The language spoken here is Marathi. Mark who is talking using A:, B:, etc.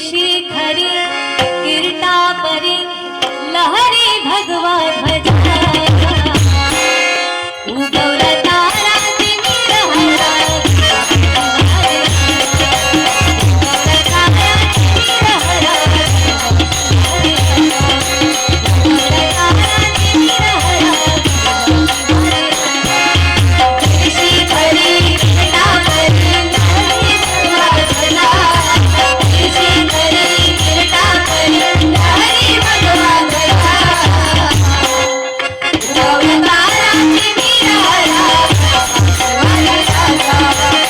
A: तुळशी खरी किरटा परी लहरी भगवा भजा